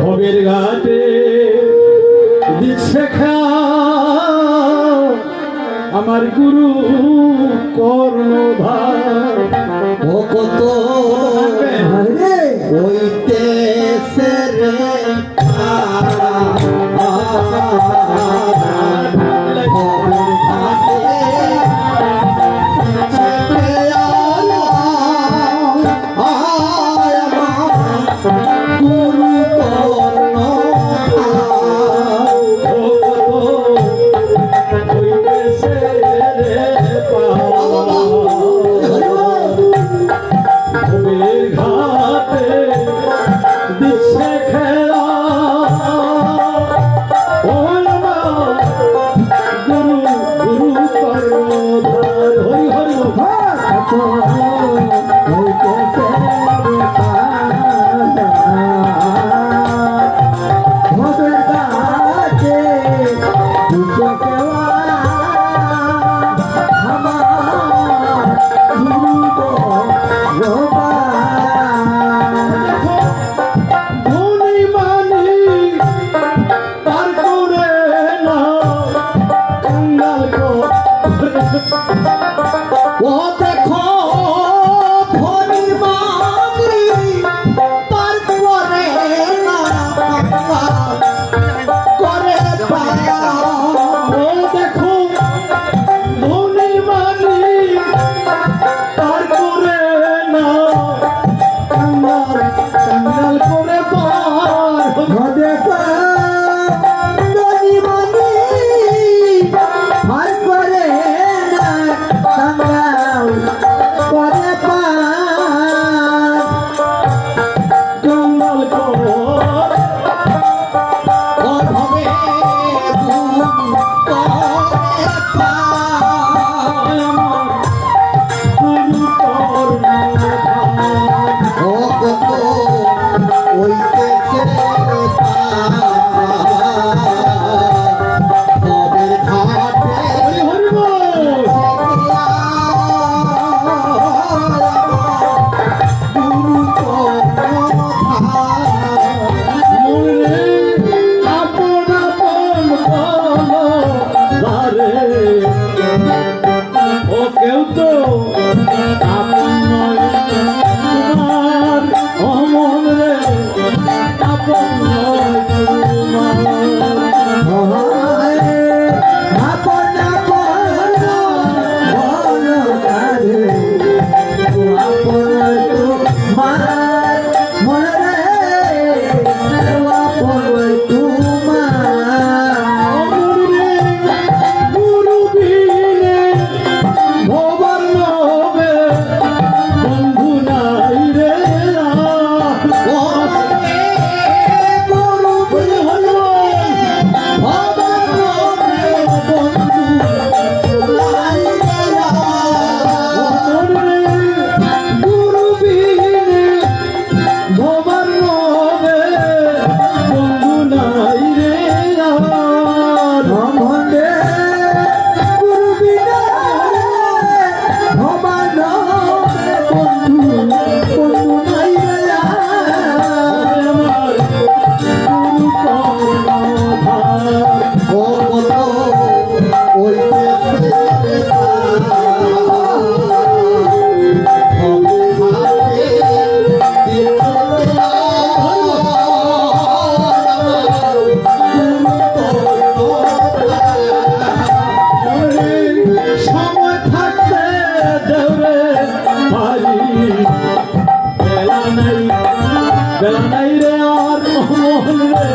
ভোগের ঘাটে দিচ্ছে আমার গুরু কর্ণধার ও কত হইতে রে David. Bye. নাই রে আর মোহন রে